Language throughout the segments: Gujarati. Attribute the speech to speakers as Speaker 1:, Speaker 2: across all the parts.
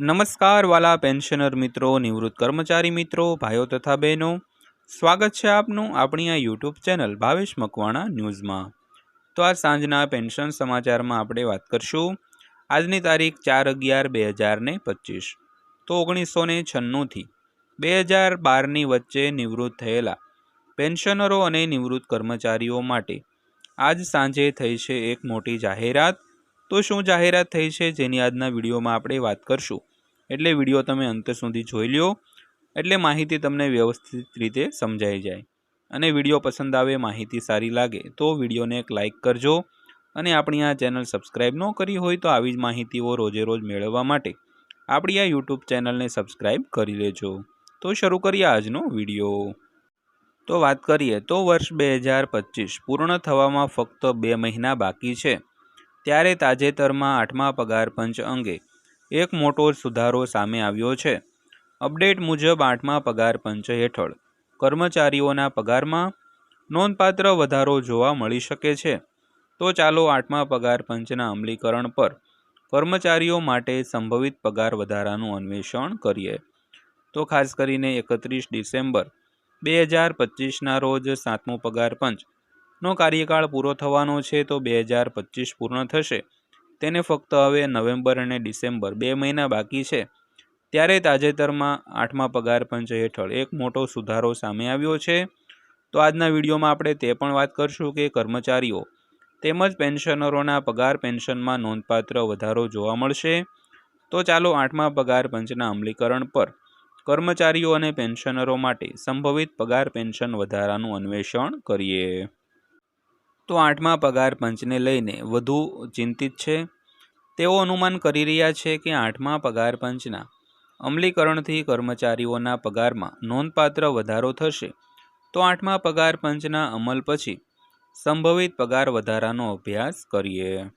Speaker 1: નમસ્કાર વાલા પેન્શનર મિત્રો, નિવૃત્ત કર્મચારી મિત્રો, ભાઈઓ તથા બહેનો. સ્વાગત છે આપનું આપણી આ યુટ્યુબ ચેનલ ભાવેશ મકવાણા ન્યૂઝમાં. તો આ સાંજના પેન્શન સમાચારમાં આપણે વાત કરશું. આજની તારીખ ચાર અગિયાર બે હજાર ને પચીસ. તો ઓગણીસો ને છન્નુંથી બે હજાર બારની વચ્ચે નિવૃત્ત થયેલા પેન્શનરો અને નિવૃત્ત કર્મચારીઓ માટે આજ સાંજે થઈ છે એક મોટી જાહેરાત. તો શું જાહેરાત થઈ છે જેની આજના વિડીયોમાં આપણે વાત કરશું? એટલે વીડિયો તમે અંત સુધી જોઈ લ્યો. એટલે માહિતી તમને વ્યવસ્થિત રીતે સમજાઈ જાય. અને વીડિયો પસંદ આવે, માહિતી સારી લાગે, તો વિડીયોને એક લાઇક કરજો. અને આપણી આ ચેનલ સબસ્ક્રાઈબ ન કરી હોય તો આવી જ માહિતીઓ રોજે રોજ મેળવવા માટે આપણી આ યુટ્યુબ ચેનલને સબસ્ક્રાઈબ કરી લેજો. તો શરૂ કરીએ આજનો વીડિયો. તો વાત કરીએ તો વર્ષ બે હજાર પચીસ પૂર્ણ થવામાં ફક્ત બે મહિના બાકી છે. ત્યારે તાજેતરમાં આઠમા પગાર પંચ અંગે એક મોટો સુધારો સામે આવ્યો છે. અપડેટ મુજબ આઠમા પગાર પંચ હેઠળ કર્મચારીઓના પગારમાં નોંધપાત્ર વધારો જોવા મળી શકે છે. તો ચાલો આઠમા પગાર પંચના અમલીકરણ પર કર્મચારીઓ માટે સંભવિત પગાર વધારાનું અન્વેષણ કરીએ. તો ખાસ કરીને એકત્રીસ ડિસેમ્બર બે હજાર પચીસના રોજ સાતમો પગાર પંચ નો કાર્યકાળ પૂરો થવાનો છે તો બે હજાર પચીસ પૂર્ણ થશે. તેને ફક્ત હવે નવેમ્બર અને ડિસેમ્બર બે મહિના બાકી છે. ત્યારે તાજેતરમાં આઠમા પગાર પંચ હેઠળ એક મોટો સુધારો સામે આવ્યો છે. તો આજના વિડીયોમાં આપણે તે પણ વાત કરશું કે કર્મચારીઓ તેમજ પેન્શનરોના પગાર પેન્શનમાં નોંધપાત્ર વધારો જોવા મળશે. તો ચાલો આઠમા પગાર પંચના અમલીકરણ પર. કર્મચારીઓ અને પેન્શનરો માટે સંભવિત પગાર પેન્શન વધારાનું અન્વેષણ કરીએ. તો આઠમા પગાર પંચને લઈને વધુ ચિંતિત છે. તેઓ અનુમાન કરી રહ્યા છે કે આઠમા પગાર પંચના અમલીકરણથી કર્મચારીઓના પગારમાં નોંધપાત્ર વધારો થશે. તો આઠમા પગાર પંચના અમલ પછી સંભવિત પગાર વધારાનો અભ્યાસ કરીએ.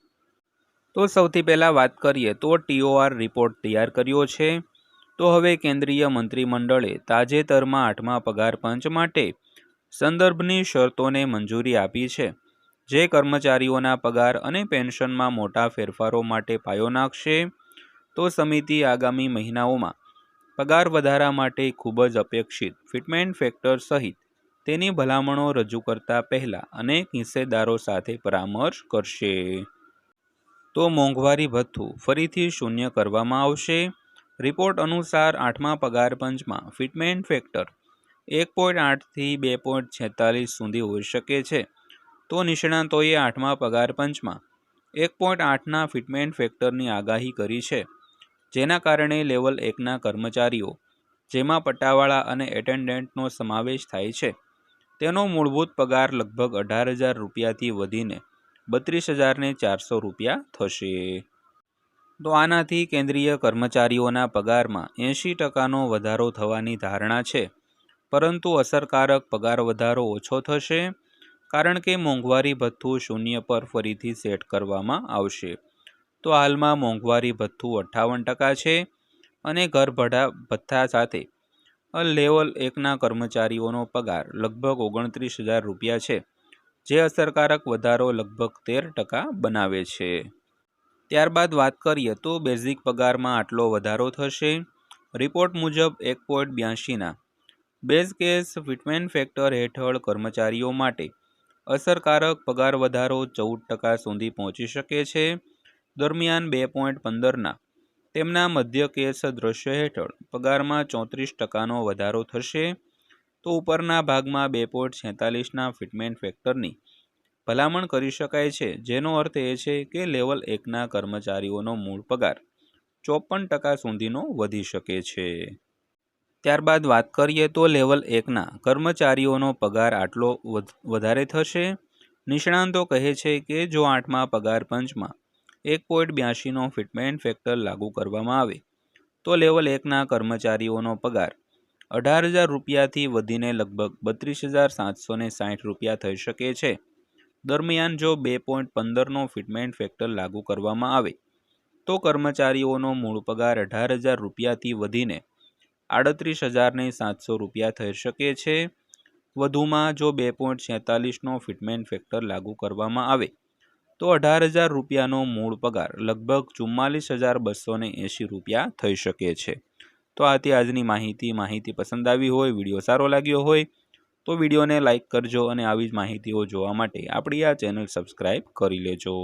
Speaker 1: તો સૌથી પહેલાં વાત કરીએ તો ટીઓઆર રિપોર્ટ તૈયાર કર્યો છે. તો હવે કેન્દ્રીય મંત્રીમંડળે તાજેતરમાં આઠમા પગાર પંચ માટે સંદર્ભની શરતોને મંજૂરી આપી છે. જે કર્મચારીઓના પગાર અને પેન્શનમાં મોટા ફેરફારો માટે પાયો નાખશે, તો સમિતિ આગામી મહિનાઓમાં પગાર વધારા માટે ખૂબ જ અપેક્ષિત ફિટમેન્ટ ફેક્ટર સહિત તેની ભલામણો રજૂ કરતા પહેલાં અનેક હિસ્સેદારો સાથે પરામર્શ કરશે. તો મોંઘવારી ભથ્થું ફરીથી શૂન્ય કરવામાં આવશે. રિપોર્ટ અનુસાર આઠમા પગાર પંચમાં ફિટમેન્ટ ફેક્ટર એક પોઈન્ટ આઠથી બે પોઈન્ટ છેતાલીસ સુધી હોઈ શકે છે. તો નિષ્ણાતોએ આઠમા પગાર પંચમાં એક પોઈન્ટ આઠના ફિટમેન્ટ ફેક્ટરની આગાહી કરી છે, જેના કારણે લેવલ એકના કર્મચારીઓ, જેમાં પટ્ટાવાળા અને એટેન્ડન્ટનો સમાવેશ થાય છે. તેનો મૂળભૂત પગાર લગભગ અઢાર હજાર રૂપિયાથી વધીને બત્રીસ હજારને ચારસો રૂપિયા થશે. તો આનાથી કેન્દ્રીય કર્મચારીઓના પગારમાં એંશી ટકાનો વધારો થવાની ધારણા છે, પરંતુ અસરકારક પગાર વધારો ઓછો થશે કારણ કે મોંઘવારી ભથ્થું શૂન્ય પર ફરીથી સેટ કરવામાં આવશે. તો હાલમાં મોંઘવારી ભથ્થું અઠ્ઠાવન ટકા છે અને ઘર ભડા ભથ્થા સાથે લેવલ એકના કર્મચારીઓનો પગાર લગભગ ઓગણત્રીસ હજાર રૂપિયા છે, જે અસરકારક વધારો લગભગ તેર ટકા બનાવે છે. ત્યારબાદ વાત કરીએ તો બેઝિક પગારમાં આટલો વધારો થશે. રિપોર્ટ મુજબ એક પોઈન્ટ બ્યાસીના બેઝ કેસ ફિટમેન ફેક્ટર હેઠળ કર્મચારીઓ માટે અસરકારક પગાર વધારો ચૌદ ટકા સુધી પહોંચી શકે છે. દરમિયાન બે પોઈન્ટ પંદરના તેમના મધ્ય કેસ દ્રશ્ય હેઠળ પગારમાં ચોત્રીસ ટકાનો વધારો થશે. તો ઉપરના ભાગમાં બે પોઈન્ટ છેતાલીસના ફિટમેન્ટ ફેક્ટરની ભલામણ કરી શકાય છે. જેનો અર્થ એ છે કે લેવલ એકના કર્મચારીઓનો મૂળ પગાર ચોપન ટકા સુધીનો વધી શકે છે. ત્યારબાદ વાત કરીએ તો લેવલ એકના. કર્મચારીઓનો પગાર આટલો વધારે થશે? નિષ્ણાંતો કહે છે કે જો આઠમા પગાર પંચમાં એક પોઈન્ટ બ્યાસીનો ફિટમેન્ટ ફેક્ટર લાગુ કરવામાં આવે, તો લેવલ એકના કર્મચારીઓનો પગાર અઢાર હજાર રૂપિયાથી વધીને લગભગ બત્રીસ હજાર સાતસો ને સાઠ રૂપિયા થઈ શકે છે. દરમિયાન જો બે પોઈન્ટ પંદરનો ફિટમેન્ટ ફેક્ટર લાગુ કરવામાં આવે, તો કર્મચારીઓનો મૂળ પગાર અઢાર હજાર રૂપિયાથી વધીને આડત્રીસ હજારને સાતસો રૂપિયા થઈ શકે છે. વધુમાં જો બે પોઈન્ટ છેતાલીસનો ફિટમેન્ટ ફેક્ટર લાગુ કરવામાં આવે, તો અઢાર હજાર રૂપિયાનો મૂળ પગાર લગભગ ચુમ્માલીસ હજાર બસોને એંશી રૂપિયા થઈ શકે છે. તો આથી આજની માહિતી માહિતી પસંદ આવી હોય, વીડિયો સારો લાગ્યો હોય, તો વિડીયોને લાઇક કરજો અને આવી જ માહિતીઓ જોવા માટે આપણી આ ચેનલ સબસ્ક્રાઈબ કરી લેજો.